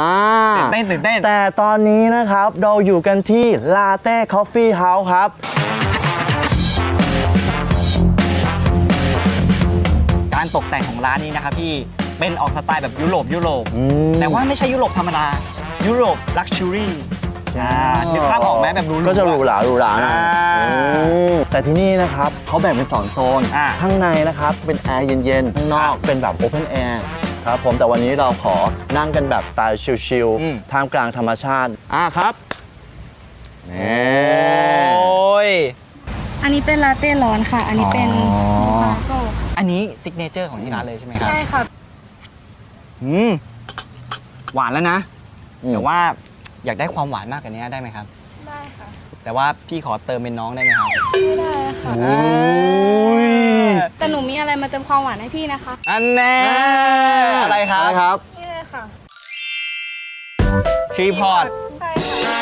อ่าตื่นเต้นตื่นเต้นแต่ตอนนี้นะครับเราอยู่กันที่ลาเต้คอฟฟี่เฮาส์ครับ การตกแต่งของร้านนี้นะครับพี่เป็นออกสไตล์แบบยุโรปยุโรป อืม แต่ว่าไม่ใช่ยุโรปธรรมดา ยุโรปลักชัวรี่อ่านึกภาพออกไหมแบบหรูๆก็จะหรูหราหรูหราหน่อยอ่าอืมแต่ที่นี่นะครับเขาแบ่งเป็นสองโซน อ่าข้างในนะครับเป็นแอร์เย็นๆ ข้างนอกเป็นแบบโอเพนแอร์ ครับผมแต่วันนี้เราขอนั่งกันแบบสไตล์ชิลอืม ๆท่ามกลางธรรมชาติอ่าครับนี่โอ้ย อันนี้เป็นลาเต้ร้อนค่ะ อันนี้เป็นอ๋อคาโซ่อันนี้ซิกเนเจอร์ของที่ร้านเลยใช่ไหมครับใช่ค่ะ อืมหวานแล้วนะอืมแต่ว่าอยากได้ความหวานมากกว่านี้ได้ไหมครับ ได้ค่ะ แต่ว่าพี่ขอเติมเป็นน้องได้ไหมครับ ไม่ได้ค่ะ โอ้ยแต่หนู มีอะไรมาเติมความหวานให้พี่นะคะ อันแน่อะไรครับอะไรครับ นี่เลยค่ะชีพอตใช่ค่ะ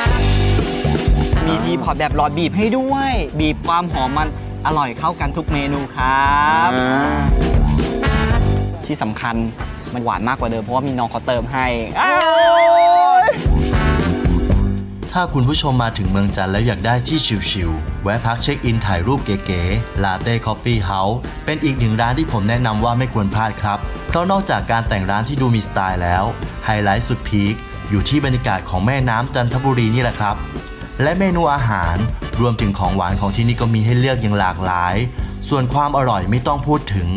มีทีพอตแบบหลอดบีบให้ด้วย บีบความหอมมันอร่อยเข้ากันทุกเมนูครับ อ่า ที่สำคัญมันหวานมากกว่าเดิมเพราะว่ามีน้องเขาเติมให้อ้าว ถ้าคุณผู้ชมมาถึงเมืองจันทร์แล้วอยากได้ที่ชิลๆ แวะพักเช็คอินถ่ายรูปเก๋ๆ Latte Coffee House เป็นอีกหนึ่งร้านที่ผมแนะนำว่าไม่ควรพลาดครับ เพราะนอกจากการแต่งร้านที่ดูมีสไตล์แล้ว ไฮไลท์สุดพีคอยู่ที่บรรยากาศของแม่น้ำจันทบุรีนี่แหละครับ และเมนูอาหารรวมถึงของหวานของที่นี่ก็มีให้เลือกอย่างหลากหลาย ส่วนความอร่อยไม่ต้องพูดถึง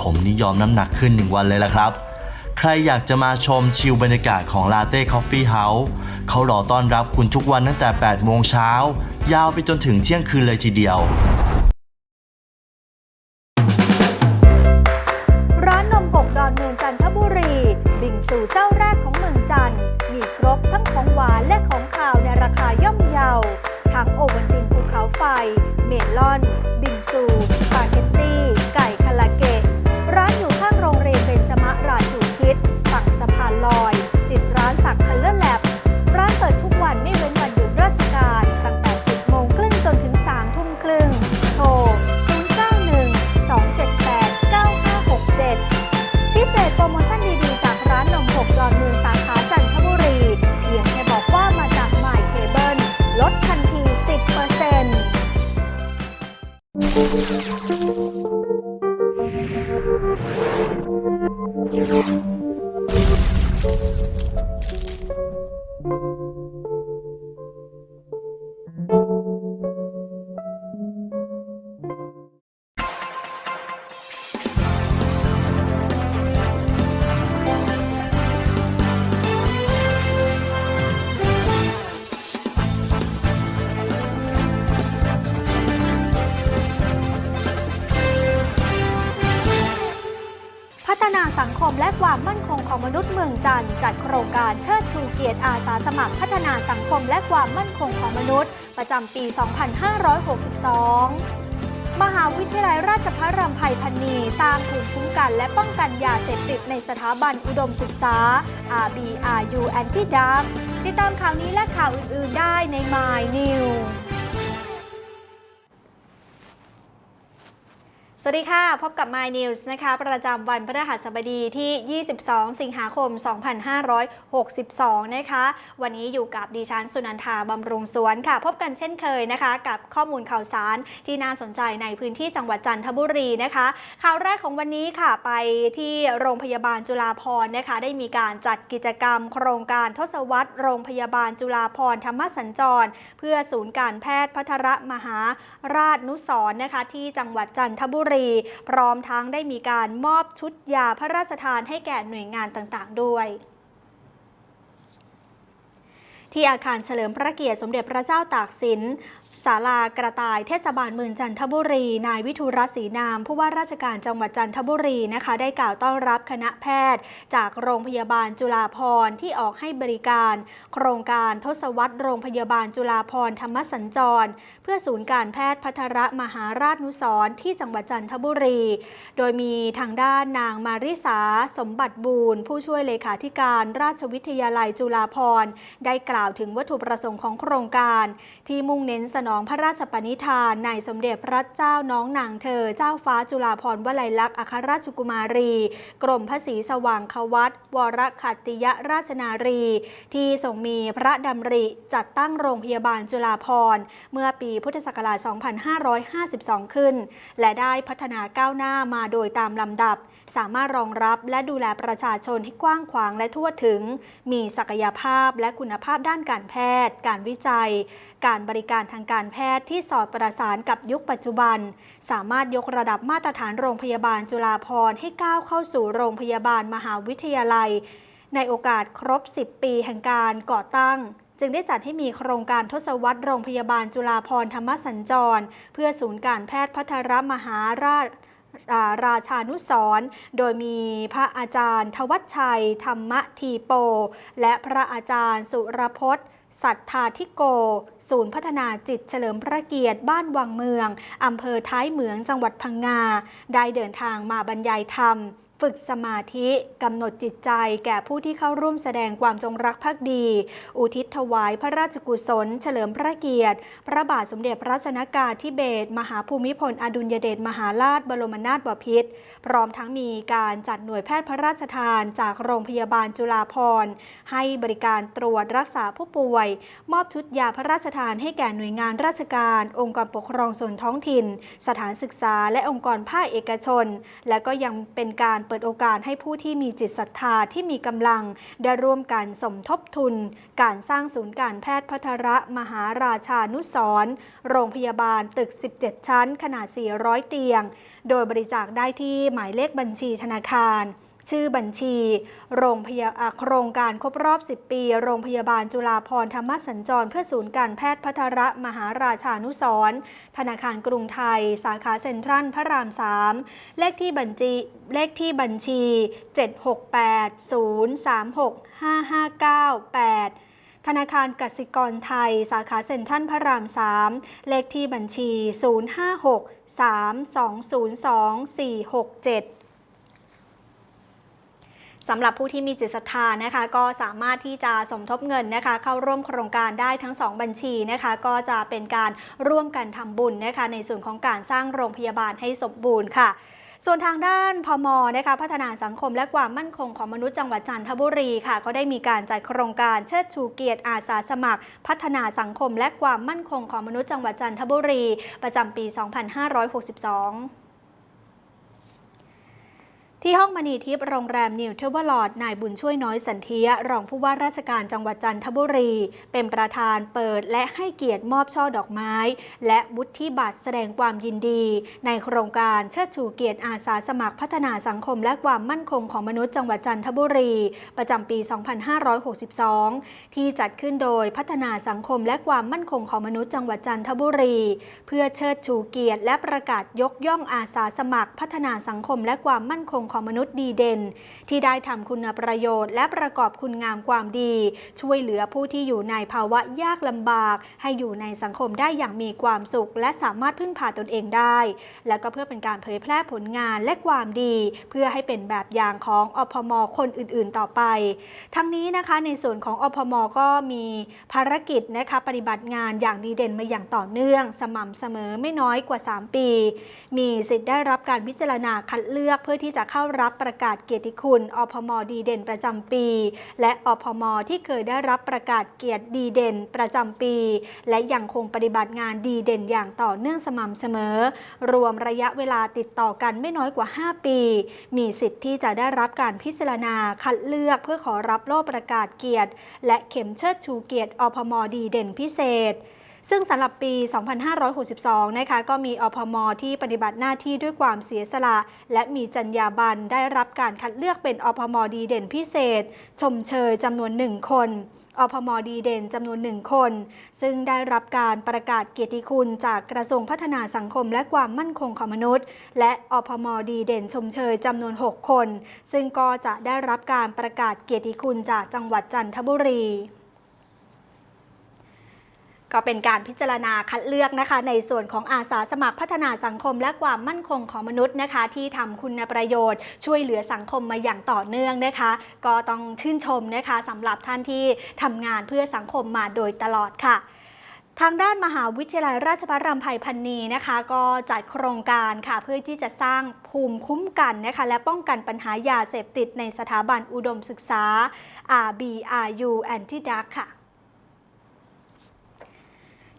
ผมนี่ยอมน้ำหนักขึ้นหนึ่งวันเลยละครับ ใครอยากจะมาชมชิลบรรยากาศของ Latte Coffee House เขารอต้อนรับคุณทุกวันตั้งแต่ 8 โมงเช้า ยาวไปจนถึงเที่ยงคืนเลยทีเดียว 2562 มหาวิทยาลัยราชภัฏรำไพพันนีสร้างภูมิคุ้มกันและป้องกันยาเสพติดในสถาบันอุดมศึกษา RBRU Anti Dark ติดตามข่าวนี้และข่าวอื่น ๆ ได้ใน My News สวัสดีค่ะ พบกับ My News นะคะ ประจำวันพฤหัสบดีที่ 22 สิงหาคม 2562 นะคะ วันนี้อยู่กับดิฉันสุนันทาบำรุงสวนค่ะ พบกันเช่นเคยนะคะ กับข้อมูลข่าวสารที่น่าสนใจในพื้นที่จังหวัดจันทบุรีนะคะ ข่าวแรกของวันนี้ค่ะ ไปที่โรงพยาบาลจุฬาภรณ์นะคะ ได้มีการจัดกิจกรรม โครงการทศวรรษโรงพยาบาลจุฬาภรธรรมสัญจร เพื่อศูนย์การแพทย์พัทรมหาราชนุสร์นะคะ ที่จังหวัดจันทบุรีพร้อมทั้งได้มีการมอบชุดยาพระราชทานให้แก่หน่วยงานต่างๆ ด้วยที่อาคารเฉลิมพระเกียรติสมเด็จพระเจ้าตากสิน ศาลากระต่ายเทศบาลเมืองจันทบุรี นายวิทุรัศรีนาม ผู้ว่าราชการจังหวัดจันทบุรีนะคะ ได้กล่าวต้อนรับคณะแพทย์ จากโรงพยาบาลจุฬาภรณ์ที่ออกให้บริการ โครงการทศวรรษโรงพยาบาลจุฬาภรณ์ธรรมสัญจร เพื่อศูนย์การแพทย์พัทรมหาราชนุสรที่จังหวัดจันทบุรี โดยมีทางด้านนางมาริสาสมบัติบูรณ์ผู้ช่วยเลขาธิการราชวิทยาลัยจุฬาภรณ์ได้กล่าวถึงวัตถุประสงค์ของโครงการ ที่มุ่งเน้นสนองพระราชปณิธานในสมเด็จพระเจ้าน้องนางเธอ เจ้าฟ้าจุฬาภรณ์วลัยลักษณ์อัครราชกุมารี กรมพระศรีสว่างควัตวรขัตติยราชนารี ที่ทรงมีพระดำริจัดตั้งโรงพยาบาลจุฬาภรณ์เมื่อปีพุทธศักราช 2552 ขึ้น และได้พัฒนาก้าวหน้ามาโดยตามลำดับ สามารถรองรับและดูแลประชาชนให้กว้างขวางและทั่วถึง มีศักยภาพและคุณภาพด้านการแพทย์ การวิจัย การบริการทางการแพทย์ที่สอดประสานกับยุคปัจจุบัน สามารถยกระดับมาตรฐานโรงพยาบาลจุฬาภรณ์ให้ก้าวเข้าสู่โรงพยาบาลมหาวิทยาลัย ในโอกาสครบ 10 ปีแห่งการก่อตั้งจึงได้จัดให้มีโครงการทศวรรษโรงพยาบาลจุฬาภรธรรมสัญจร เพื่อศูนย์การแพทย์พัทรมหาราช ราชานุสรโดยมีพระอาจารย์ ทวัชชัย ธรรมทีโป และพระอาจารย์สุรพจน์สัทธาธิโก ศูนย์พัฒนาจิตเฉลิมพระเกียรติบ้านวังเมือง อำเภอท้ายเหมืองจังหวัดพังงา ได้เดินทางมาบรรยายธรรม ฝึกสมาธิกำหนดจิตใจแก่ผู้ที่เข้าร่วมแสดงความจงรักภักดี อุทิศถวายพระราชกุศล เฉลิมพระเกียรติ พระบาทสมเด็จพระชนากาธิเบศรมหาภูมิพล อดุลยเดชมหาราชบรมนาถบพิตรพร้อมทั้งมีการจัดหน่วยแพทย์พระราชทานจากโรงพยาบาลจุฬาภรณ์ให้บริการตรวจรักษาผู้ป่วย มอบชุดยาพระราชทานให้แก่หน่วยงานราชการ องค์กรปกครองส่วนท้องถิ่น สถานศึกษาและองค์กรภาคเอกชน และก็ยังเป็นการเปิดโอกาสให้ผู้ที่มีจิตศรัทธาที่มีกำลัง ได้ร่วมกันสมทบทุน การสร้างศูนย์การแพทย์พัทระมหาราชานุสร์โรงพยาบาลตึก 17 ชั้นขนาด 400 เตียง โดยบริจาคได้ที่หมายเลขบัญชีธนาคาร ชื่อบัญชี โรงพยาอ่าโครงการครบรอบ 10 ปี โรงพยาบาลจุฬาภรธรรมสัญจร เพื่อศูนย์การแพทย์พัทรมหาราชานุสรณ์ธนาคารกรุงไทย สาขาเซ็นทรัลพระราม 3 เลขที่บัญชีเลขที่บัญชี 7680365598 ธนาคารกสิกรไทย สาขาเซ็นทรัลพระราม 3 เลขที่บัญชี 056-3202-467สำหรับผู้ที่มีจิตศรัทธานะคะ ก็สามารถที่จะสมทบเงินนะคะ เข้าร่วมโครงการได้ทั้ง 2 บัญชีนะคะ ก็จะเป็นการร่วมกันทำบุญนะคะ ในส่วนของการสร้างโรงพยาบาลให้สมบูรณ์ค่ะ ส่วนทางด้านพมนะคะพัฒนาสังคมและความมั่นคงของมนุษย์จังหวัดจันทบุรีค่ะ ก็ได้มีการจัดโครงการเชิดชูเกียรติอาสาสมัคร พัฒนาสังคมและความมั่นคงของมนุษย์จังหวัดจันทบุรี ประจำปี 2562 ที่ห้องมณีทิพย์โรงแรมนิวเทเวอร์ลอดนายบุญช่วยน้อยสันเทียรองผู้ว่าราชการจังหวัดจันทบุรี เป็นประธานเปิดและให้เกียรติมอบช่อดอกไม้ และวุฒิบัตรแสดงความยินดี ในโครงการเชิดชูเกียรติอาสาสมัครพัฒนาสังคมและความมั่นคงของมนุษย์จังหวัดจันทบุรี ประจำปี 2562 ที่จัดขึ้นโดยพัฒนาสังคมและความมั่นคงของมนุษย์จังหวัดจันทบุรี เพื่อเชิดชูเกียรติและประกาศยกย่องอาสาสมัคร พัฒนาสังคมและความมั่นคงของมนุษย์ดีเด่น ที่ได้ทำคุณประโยชน์ และประกอบคุณงามความดี ช่วยเหลือผู้ที่อยู่ในภาวะยากลำบาก ให้อยู่ในสังคมได้อย่างมีความสุข และสามารถพึ่งพาตนเองได้ และก็เพื่อเป็นการเผยแพร่ผลงานและความดี เพื่อให้เป็นแบบอย่างของอพมคนอื่นๆต่อไป ทั้งนี้นะคะในส่วนของอพมก็มีภารกิจนะคะปฏิบัติงานอย่างดีเด่นมาอย่างต่อเนื่อง สม่ำเสมอไม่น้อยกว่า 3 ปี มีสิทธิ์ได้รับการพิจารณาคัดเลือกเพื่อที่จะเข้ารับประกาศเกียรติคุณอพมดีเด่นประจำปี และอพมที่เคยได้รับประกาศเกียรติดีเด่นประจำปี และยังคงปฏิบัติงานดีเด่นอย่างต่อเนื่องสม่ำเสมอ รวมระยะเวลาติดต่อกันไม่น้อยกว่า 5 ปี มีสิทธิ์ที่จะได้รับการพิจารณาคัดเลือกเพื่อขอรับโล่ประกาศเกียรติ และเข็มเชิดชูเกียรติอพมดีเด่นพิเศษ ซึ่งสำหรับปี 2562 นะคะก็มีอพมที่ปฏิบัติหน้าที่ด้วยความเสียสละ และมีจรรยาบรรณได้รับการคัดเลือกเป็นอพมดีเด่นพิเศษ ชมเชยจำนวนหนึ่งคนอพมดีเด่นจำนวนหนึ่งคน ซึ่งได้รับการประกาศเกียรติคุณจากกระทรวงพัฒนาสังคมและความมั่นคงของมนุษย์ และอพมดีเด่นชมเชยจำนวน 6 คน ซึ่งก็จะได้รับการประกาศเกียรติคุณจากจังหวัดจันทบุรี ก็เป็นการพิจารณาคัดเลือกนะคะ ในส่วนของอาสาสมัครพัฒนาสังคม และความมั่นคงของมนุษย์นะคะ ที่ทำคุณประโยชน์ ช่วยเหลือสังคมมาอย่างต่อเนื่องนะคะ ก็ต้องชื่นชมนะคะสำหรับท่านที่ทำงานเพื่อสังคมมาโดยตลอดค่ะทางด้านมหาวิทยาลัยราชภัฏรำไพพันนีนะคะ ก็จัดโครงการค่ะเพื่อที่จะสร้างภูมิคุ้มกันนะคะ และป้องกันปัญหายาเสพติดในสถาบันอุดมศึกษา RBRU Anti Drug ค่ะ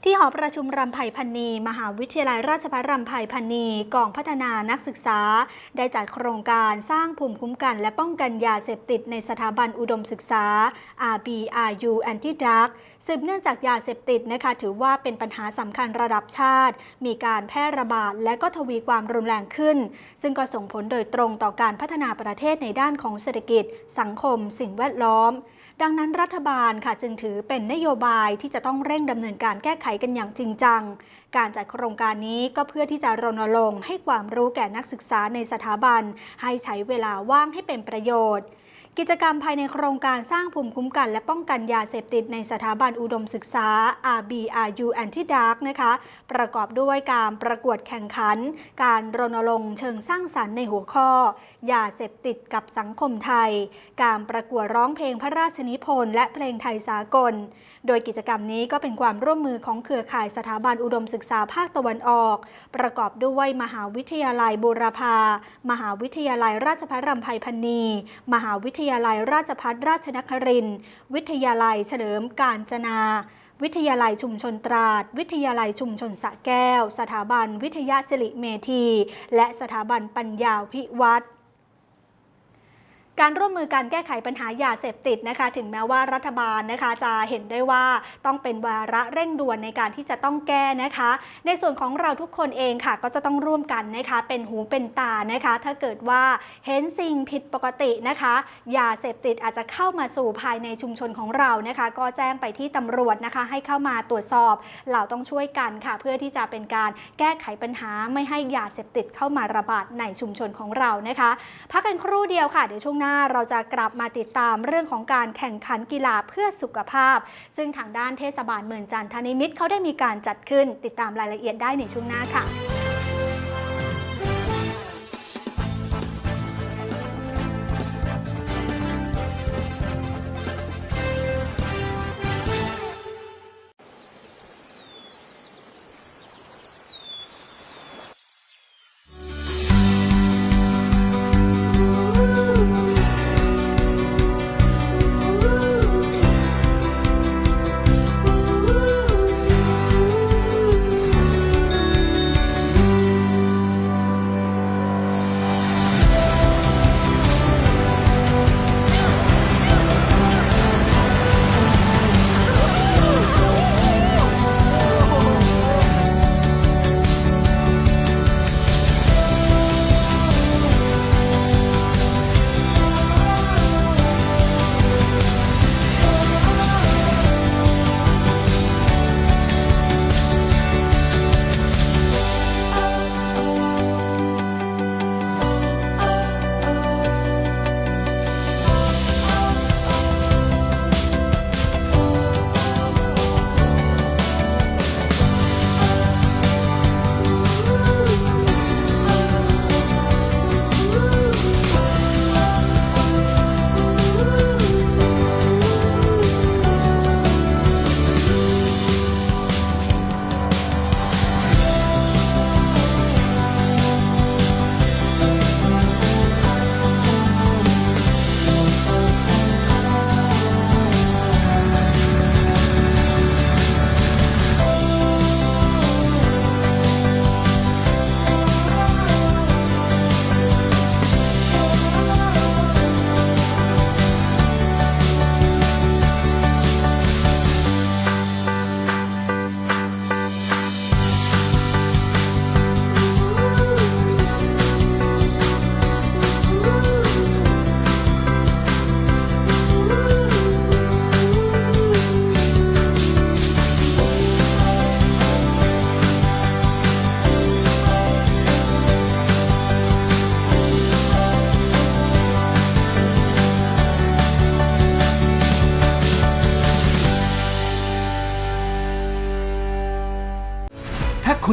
ที่หอประชุมรำไพพันนี มหาวิทยาลัยราชภัฏรำไพพันนีกองพัฒนานักศึกษา ได้จัดโครงการสร้างภูมิคุ้มกันและป้องกันยาเสพติดในสถาบันอุดมศึกษา RBRU Anti Drug สืบเนื่องจากยาเสพติดนะคะถือว่าเป็นปัญหาสำคัญระดับชาติ มีการแพร่ระบาดและก็ทวีความรุนแรงขึ้น ซึ่งก็ส่งผลโดยตรงต่อการพัฒนาประเทศในด้านของเศรษฐกิจ สังคม สิ่งแวดล้อม ดังนั้นรัฐบาลค่ะจึงถือเป็นนโยบายที่จะต้องเร่งดำเนินการแก้ไขกันอย่างจริงจัง การจัดโครงการนี้ก็เพื่อที่จะรณรงค์ให้ความรู้แก่นักศึกษาในสถาบัน ให้ใช้เวลาว่างให้เป็นประโยชน์ กิจกรรมภายในโครงการสร้างภูมิคุ้มกัน และป้องกันยาเสพติดในสถาบันอุดมศึกษา RBRU Antidark นะคะ ประกอบด้วยการประกวดแข่งขัน การรณรงค์เชิงสร้างสรรค์ในหัวข้อ ยาเสพติดกับสังคมไทย การประกวดร้องเพลงพระราชนิพนธ์และเพลงไทยสากล โดยกิจกรรมนี้ก็เป็นความร่วมมือของเครือข่ายสถาบันอุดมศึกษาภาคตะวันออก ประกอบด้วยมหาวิทยาลัยบูรพา มหาวิทยาลัยราชภัฏรำไพพันนีมหาวิทยาลัยราชภัฏราชนครินวิทยาลัยเฉลิมการจนาวิทยาลัยชุมชนตราด วิทยาลัยชุมชนสระแก้ว สถาบันวิทยาศิริเมธี และสถาบันปัญญาพิวัตร การร่วมมือการแก้ไขปัญหายาเสพติดนะคะ ถึงแม้ว่ารัฐบาลนะคะ จะเห็นได้ว่าต้องเป็นวาระเร่งด่วนในการที่จะต้องแก้นะคะ ในส่วนของเราทุกคนเองค่ะ ก็จะต้องร่วมกันนะคะ เป็นหูเป็นตานะคะ ถ้าเกิดว่าเห็นสิ่งผิดปกตินะคะยาเสพติดอาจจะเข้ามาสู่ภายในชุมชนของเรานะคะ ก็แจ้งไปที่ตำรวจนะคะ ให้เข้ามาตรวจสอบ เราต้องช่วยกันค่ะ เพื่อที่จะเป็นการแก้ไขปัญหาไม่ให้ยาเสพติดเข้ามาระบาดในชุมชนของเรานะคะ พักกันครู่เดียวค่ะเดี๋ยวช่วงหน้าเราจะกลับมาติดตามเรื่องของการแข่งขันกีฬาเพื่อสุขภาพ ซึ่งทางด้านเทศบาลเมืองจันทนิมิตรเขาได้มีการจัดขึ้น ติดตามรายละเอียดได้ในช่วงหน้าค่ะ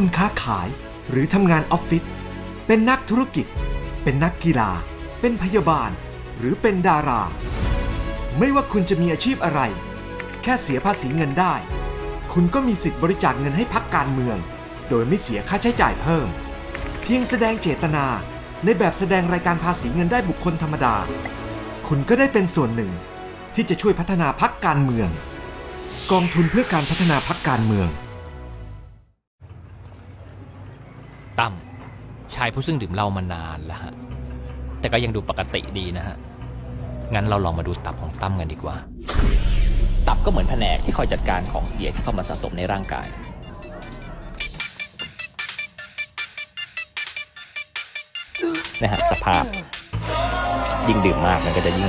คุณค้าขาย หรือทำงานออฟฟิศ เป็นนักธุรกิจ เป็นนักกีฬา เป็นพยาบาล หรือเป็นดารา ไม่ว่าคุณจะมีอาชีพอะไร แค่เสียภาษีเงินได้ คุณก็มีสิทธิ์บริจาคเงินให้พักการเมือง โดยไม่เสียค่าใช้จ่ายเพิ่ม เพียงแสดงเจตนาในแบบแสดงรายการภาษีเงินได้บุคคลธรรมดา คุณก็ได้เป็นส่วนหนึ่ง ที่จะช่วยพัฒนาพักการเมือง กองทุนเพื่อการพัฒนาพักการเมือง ตั้มชายผู้ซึ่งดื่มเหล้ามานานแล้วฮะแต่ก็ยังดูปกติดีนะฮะงั้นเราลองมาดูตับของตั้มกันดีกว่า ตับก็เหมือนแผนกที่คอยจัดการของเสียที่เข้ามาสะสมในร่างกาย นะฮะสภาพ ยิ่งดื่มมากมันก็จะยิ่ง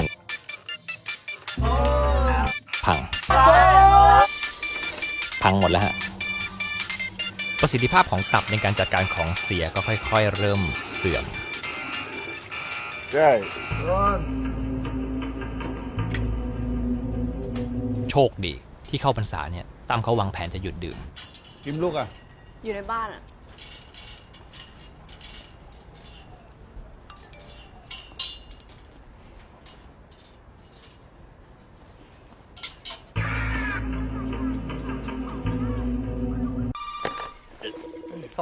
พัง พังหมดแล้วฮะ ประสิทธิภาพของตับในการจัดการของเสียก็ค่อยๆ เริ่มเสื่อมโชคดีที่เข้าพรรษาเนี่ยตั้มเขาวางแผนจะหยุดดื่ม กิมลูกอะ อยู่ในบ้านอะ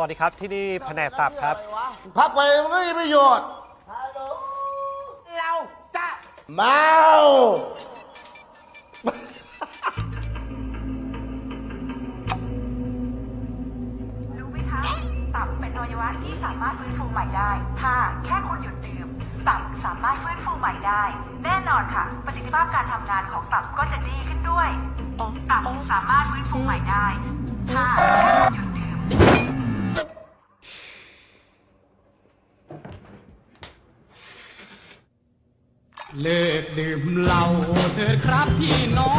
วัสดีครับที่นี่แผนกตับครับ พักไปมันไม่มีประโยชน์ เราจะเมา ครับพี่น้อ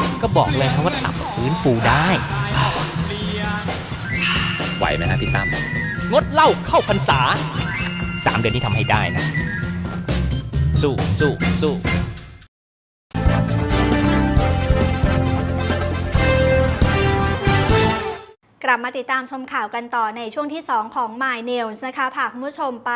งก็บอกเลยครับว่าตับฟื้นฟูได้ ไหวไหมฮะพี่ตั้มงดเหล้าเข้าพรรษาสามเดือนที่ทำให้ได้นะ สู้สู้สู้ ลับมาติดตามชมข่าวกันต่อในช่วงที่ 2 ของ My News นะคะพาคุณผู้ชมไป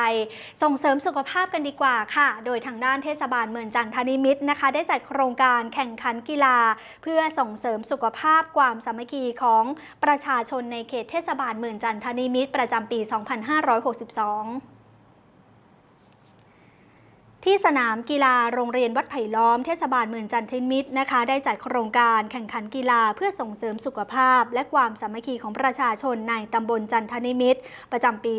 ส่งเสริมสุขภาพกันดีกว่าค่ะ โดยทางด้านเทศบาลเมืองจันทนิมิตรนะคะ ได้จัดโครงการแข่งขันกีฬา เพื่อส่งเสริมสุขภาพความสามัคคีของประชาชนในเขตเทศบาลเมืองจันทนิมิตรประจำปี 2562 ที่สนามกีฬาโรงเรียนวัดไผ่ล้อมเทศบาลเมืองจันทิมิตรนะคะ ได้จัดโครงการแข่งขันกีฬาเพื่อส่งเสริมสุขภาพ และความสามัคคีของประชาชนในตำบลจันทนิมิตร ประจำปี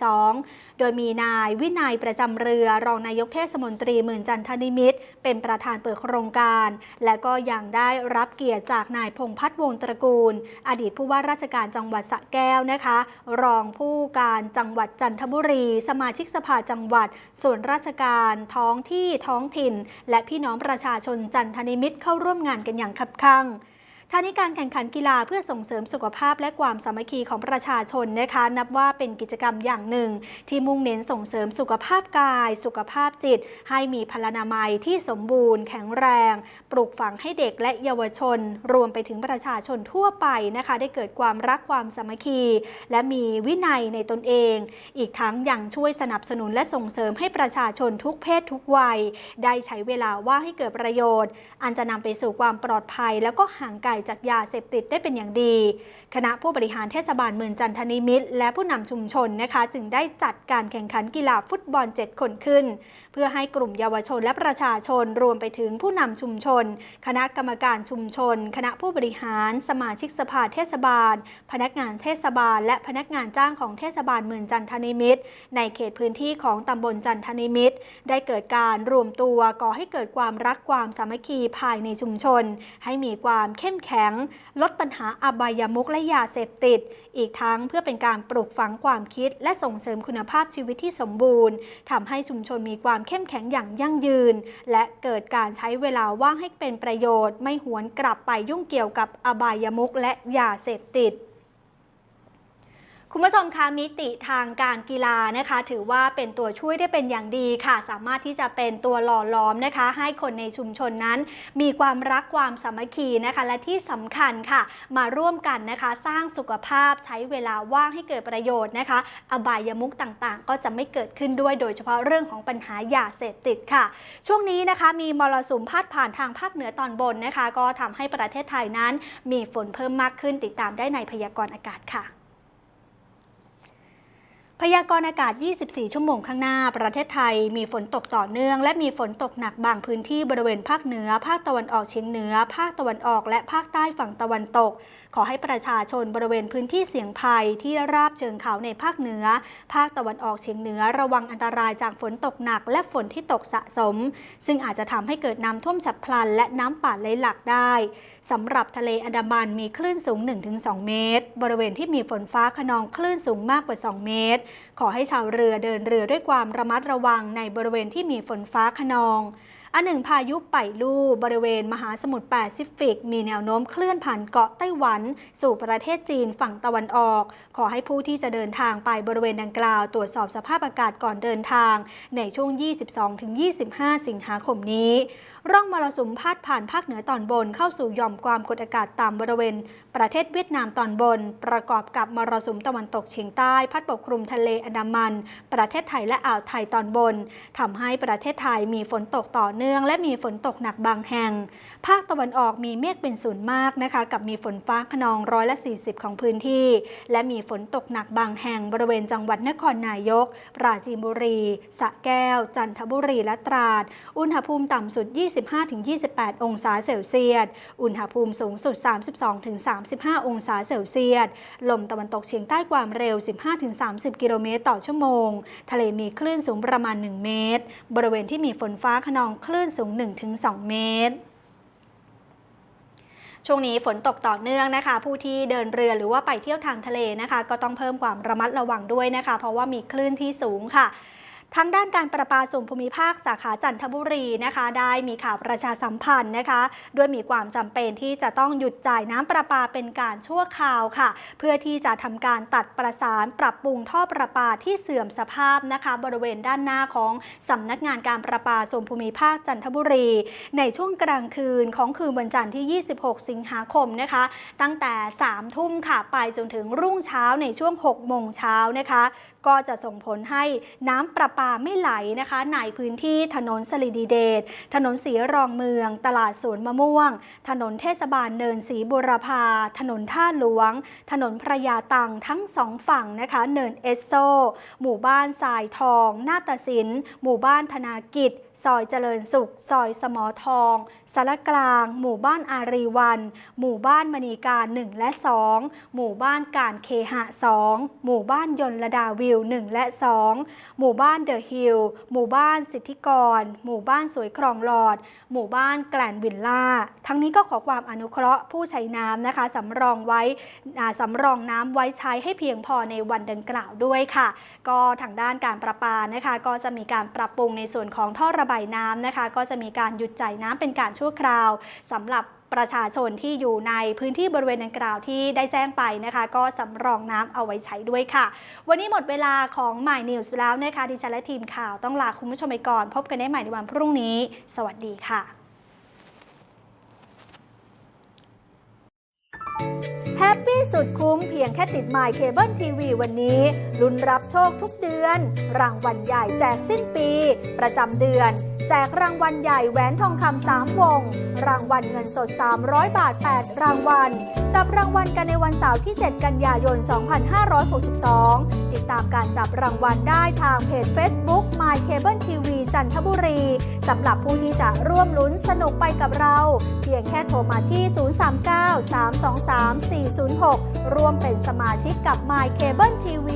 2562 โดยมีนายวินัยประจำเรือรองนายกเทศมนตรีเมืองจันทนิมิตร เป็นประธานเปิดโครงการ และก็ยังได้รับเกียรติจากนายพงษ์พัฒน์วงศ์ตระกูล อดีตผู้ว่าราชการจังหวัดสระแก้วนะคะ รองผู้การจังหวัดจันทบุรี สมาชิกสภาจังหวัดส่วนราชการ ท้องที่ท้องถิ่น และพี่น้องประชาชนจันทนิมิตรเข้าร่วมงานกันอย่างคับคั่ง ท่านี้การแข่งขันกีฬาเพื่อส่งเสริมสุขภาพและความสามัคคีของประชาชนนะคะ นับว่าเป็นกิจกรรมอย่างหนึ่ง ที่มุ่งเน้นส่งเสริมสุขภาพกาย สุขภาพจิต ให้มีพลานามัยที่สมบูรณ์ แข็งแรง ปลูกฝังให้เด็กและเยาวชน รวมไปถึงประชาชนทั่วไปนะคะ ได้เกิดความรักความสามัคคี และมีวินัยในตนเอง อีกทั้งยังช่วยสนับสนุนและส่งเสริมให้ประชาชนทุกเพศทุกวัย ได้ใช้เวลาว่างให้เกิดประโยชน์ อันจะนำไปสู่ความปลอดภัย แล้วก็ห่างไกลจากยาเสพติดได้เป็นอย่างดี คณะผู้บริหารเทศบาลเมืองจันทนิมิตร และผู้นำชุมชนนะคะ จึงได้จัดการแข่งขันกีฬาฟุตบอล 7 คนขึ้น เพื่อให้กลุ่มเยาวชนและประชาชนรวมไปถึงผู้นำชุมชน คณะกรรมการชุมชน คณะผู้บริหาร สมาชิกสภาเทศบาล พนักงานเทศบาล และพนักงานจ้างของเทศบาลเมืองจันทนิมิตร ในเขตพื้นที่ของตำบลจันทนิมิตร ได้เกิดการรวมตัวก่อให้เกิดความรักความสามัคคีภายในชุมชน ให้มีความเข้มแข็งลดปัญหาอบายามุกและยาเสพติด อีกทั้งเพื่อเป็นการปลูกฝังความคิด และส่งเสริมคุณภาพชีวิตที่สมบูรณ์ทำให้ชุมชนมีความเข้มแข็งอย่างยั่งยืน และเกิดการใช้เวลาว่างให้เป็นประโยชน์ ไม่หวนกลับไปยุ่งเกี่ยวกับอบายามุกและยาเสพติด คุณผู้ชมคะมิติทางการกีฬานะคะ ถือว่าเป็นตัวช่วยได้เป็นอย่างดีค่ะ สามารถที่จะเป็นตัวหล่อหลอมนะคะ ให้คนในชุมชนนั้น มีความรักความสามัคคีนะคะ และที่สำคัญค่ะ มาร่วมกันนะคะ สร้างสุขภาพใช้เวลาว่างให้เกิดประโยชน์นะคะ อบายมุกต่างๆ ก็จะไม่เกิดขึ้นด้วยโดยเฉพาะเรื่องของปัญหายาเสพติดค่ะ ช่วงนี้นะคะ มีมรสุมพาดผ่านทางภาคเหนือตอนบนนะคะ ก็ทำให้ประเทศไทยนั้น มีฝนเพิ่มมากขึ้นติดตามได้ในพยากรณ์อากาศค่ะ พยากรณ์อากาศ 24 ชั่วโมงข้างหน้า ประเทศไทยมีฝนตกต่อเนื่อง และมีฝนตกหนักบางพื้นที่บริเวณภาคเหนือ ภาคตะวันออกเฉียงเหนือ ภาคตะวันออก และภาคใต้ฝั่งตะวันตก ขอให้ประชาชนบริเวณพื้นที่เสี่ยงภัยที่ราบเชิงเขาในภาคเหนือ ภาคตะวันออกเฉียงเหนือ ระวังอันตรายจากฝนตกหนัก และฝนที่ตกสะสม ซึ่งอาจจะทำให้เกิดน้ำท่วมฉับพลัน และน้ำป่าไหลหลากได้สำหรับทะเลอันดามันมีคลื่นสูง 1-2 เมตร บริเวณที่มีฝนฟ้าขนองคลื่นสูงมากกว่า 2 เมตร ขอให้ชาวเรือเดินเรือด้วยความระมัดระวังในบริเวณที่มีฝนฟ้าขนองอันหนึ่งพายุไปลู่บริเวณมหาสมุทรแปซิฟิก มีแนวโน้มเคลื่อนผ่านเกาะไต้หวัน สู่ประเทศจีนฝั่งตะวันออก ขอให้ผู้ที่จะเดินทางไปบริเวณดังกล่าว ตรวจสอบสภาพอากาศก่อนเดินทาง ในช่วง 22-25 สิงหาคมนี้ร่องมรสุมพาดผ่านภาคเหนือตอนบนเข้าสู่หย่อมความกดอากาศต่ำบริเวณ ประเทศเวียดนามตอนบน ประกอบกับมรสุมตะวันตกเฉียงใต้ พัดปกคลุมทะเลอันดามัน ประเทศไทยและอ่าวไทยตอนบนทำให้ประเทศไทยมีฝนตกต่อเนื่อง และมีฝนตกหนักบางแห่ง ภาคตะวันออกมีเมฆเป็นศูนมากนะคะ กับมีฝนฟ้าขนองร้อยละ 40 ของพื้นที่ และมีฝนตกหนักบางแห่งบริเวณจังหวัดนครนายก ปราจีนบุรีสระแก้ว จันทบุรีและตราด อุณหภูมิต่ำสุด25-28 องศาเซลเซียส อุณหภูมิสูงสุด 32-35 องศาเซลเซียส ลมตะวันตกเฉียงใต้ความเร็ว 15-30 กิโลเมตรต่อชั่วโมง ทะเลมีคลื่นสูงประมาณ 1 เมตร บริเวณที่มีฝนฟ้าขนองคลื่นสูง 1-2 เมตรช่วงนี้ฝนตกต่อเนื่องนะคะ ผู้ที่เดินเรือหรือว่าไปเที่ยวทางทะเลนะคะ ก็ต้องเพิ่มความระมัดระวังด้วยนะคะ เพราะว่ามีคลื่นที่สูงค่ะ ทางด้านการประปาส่วนภูมิภาคสาขาจันทบุรีนะคะ ได้มีข่าวประชาสัมพันธ์นะคะด้วยมีความจำเป็นที่จะต้องหยุดจ่ายน้ำประปาเป็นการชั่วคราวค่ะ เพื่อที่จะทำการตัดประสานปรับปรุงท่อประปาที่เสื่อมสภาพนะคะ บริเวณด้านหน้าของสำนักงานการประปาส่วนภูมิภาคจันทบุรี ในช่วงกลางคืนของคืนวันจันทร์ที่ 26 สิงหาคมนะคะ ตั้งแต่3ทุ่มค่ะไปจนถึงรุ่งเช้าในช่วง 6 โมงเช้านะคะก็จะส่งผลให้น้ำประปาไม่ไหลนะคะ ในพื้นที่ถนนสลิดีเดชถนนสีรองเมือง ตลาดสวนมะม่วง ถนนเทศบาลเนินสีบุรพา ถนนท่าหลวง ถนนพระยาตังทั้งสองฝั่งนะคะ เนินเอสโซ หมู่บ้านทรายทอง นาตาสิน หมู่บ้านธนากิจ ซอยเจริญสุข ซอยสมอทองสารกลาง หมู่บ้านอารีวัน หมู่บ้านมณีการ 1 และ 2 หมู่บ้านการเคหะ 2 หมู่บ้านยนระดาวิว 1 และ 2 หมู่บ้านเดอะฮิลล์หมู่บ้านสิทธิกร หมู่บ้านสวยครองหลอด หมู่บ้านแกลนวิลล่า ทั้งนี้ก็ขอความอนุเคราะห์ผู้ใช้น้ำนะคะสำรองไว้สำรองน้ำไว้ใช้ให้เพียงพอในวันดังกล่าวด้วยค่ะ ก็ทางด้านการประปานะคะก็จะมีการปรับปรุงในส่วนของท่อระบายน้ำนะคะ ก็จะมีการหยุดจ่ายน้ำเป็นการชั่วคราวสำหรับประชาชนที่อยู่ในพื้นที่บริเวณดังกล่าวที่ได้แจ้งไปนะคะ ก็สำรองน้ำเอาไว้ใช้ด้วยค่ะ วันนี้หมดเวลาของ My News แล้วนะคะดิฉันและทีมข่าวต้องลาคุณผู้ชมไปก่อน พบกันได้ใหม่ในวันพรุ่งนี้ สวัสดีค่ะ แฮปปี้สุดคุ้มเพียงแค่ติด My Cable TV วันนี้ลุ้นรับโชคทุกเดือน รางวัลใหญ่แจกสิ้นปี ประจำเดือน แจกรางวัลใหญ่แหวนทองคำสามวง รางวัลเงินสด 300 บาท 8 รางวัล จับรางวัลกันในวันเสาร์ที่ 7 กันยายน 2562 ติดตามการจับรางวัลได้ทางเพจ Facebook My Cable TV จันทบุรีสำหรับผู้ที่จะร่วมลุ้นสนุกไปกับเรา เพียงแค่โทรมาที่ 039-323-406 ร่วมเป็นสมาชิกกับ My Cable TV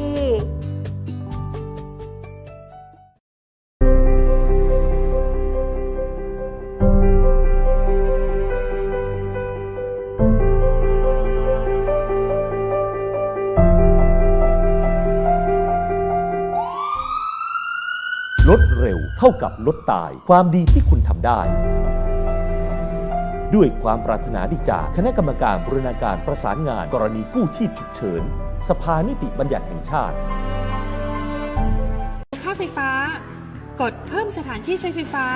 ท่ากับลดตายความดีที่คุณทำได้ ด้วยความปรารถนาดีจากคณะกรรมการบรณาการประสานงานกรณีกู้ชีพฉุกเฉิน สภานิติบัญญัติแห่งชาติ ค่าไฟฟ้า กดเพิ่มสถานที่ใช้ไฟฟ้า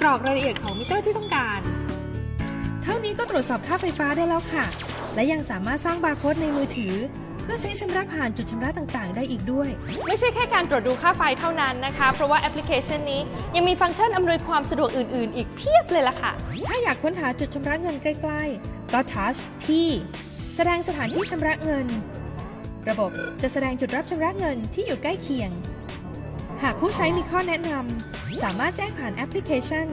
กรอกรายละเอียดของมิเตอร์ที่ต้องการ เท่านี้ก็ตรวจสอบค่าไฟฟ้าได้แล้วค่ะ และยังสามารถสร้างบาร์โค้ดในมือถือ พื่อใช้ชำระผ่านจุดชำระต่างๆ ได้อีกด้วย ไม่ใช่แค่การตรวจดูค่าไฟเท่านั้นนะคะ เพราะว่าแอปพลิเคชันนี้ยังมีฟังก์ชันอำนวยความสะดวกอื่น ๆ อีกเพียบเลยล่ะค่ะ ถ้าอยากค้นหาจุดชำระเงินใกล้ๆ ก็ทัชที่ แสดงสถานที่ชำระเงิน ระบบจะแสดงจุดรับชำระเงินที่อยู่ใกล้เคียง หากผู้ใช้มีข้อแนะนำสามารถแจ้งผ่านแอปพลิเคชัน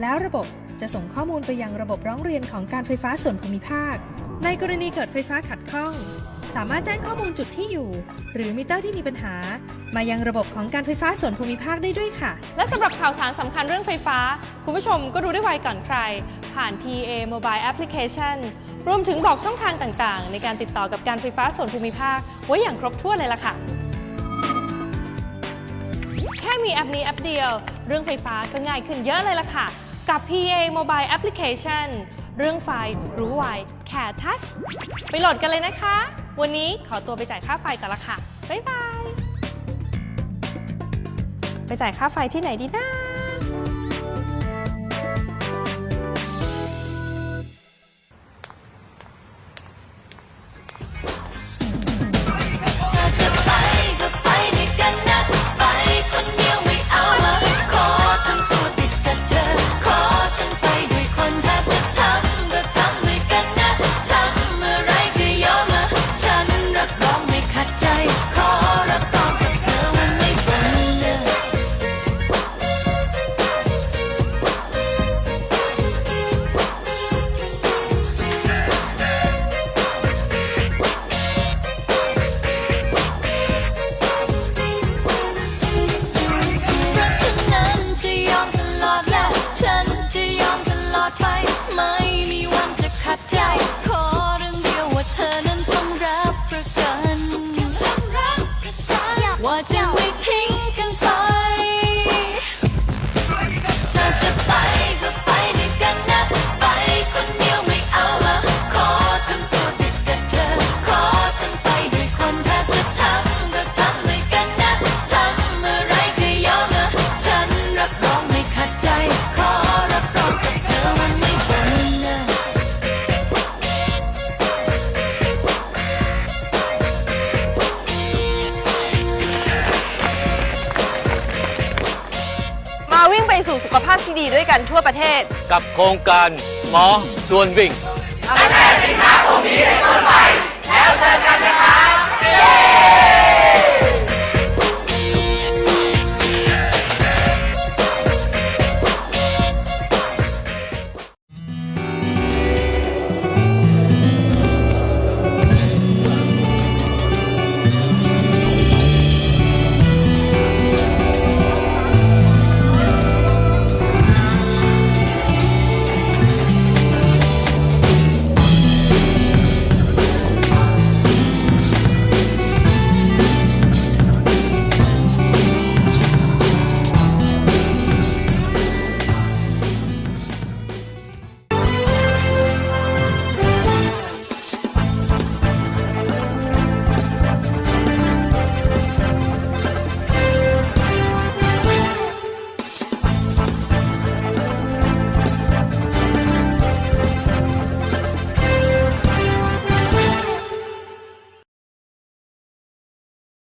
แล้วระบบจะส่งข้อมูลไปยังระบบร้องเรียนของการไฟฟ้าส่วนภูมิภาค ในกรณีเกิดไฟฟ้าขัดข้อง สามารถแจ้งข้อมูลจุดที่อยู่ หรือมิเตอร์ที่มีปัญหา มายังระบบของการไฟฟ้าส่วนภูมิภาคได้ด้วยค่ะ และสำหรับข่าวสารสำคัญเรื่องไฟฟ้า คุณผู้ชมก็รู้ได้ไวก่อนใคร ผ่าน PA Mobile Application รวมถึงบอกช่องทางต่างๆ ในการติดต่อกับการไฟฟ้าส่วนภูมิภาค ไว้อย่างครบถ้วนเลยล่ะค่ะ แค่มีแอปนี้แอปเดียว เรื่องไฟฟ้าก็ง่ายขึ้นเยอะเลยล่ะค่ะ กับ PA Mobile Application เรื่องไฟรู้ไวแค่ทัช ไปโหลดกันเลยนะคะ วันนี้ขอตัวไปจ่ายค่าไฟก่อนละค่ะ บ๊ายบาย ไปจ่ายค่าไฟที่ไหนดีนะเพรา ว่ ประเทศ กับโครงการหมอชวนวิ่ง ตั้งแต่สินค้าผมนี้เป็นต้น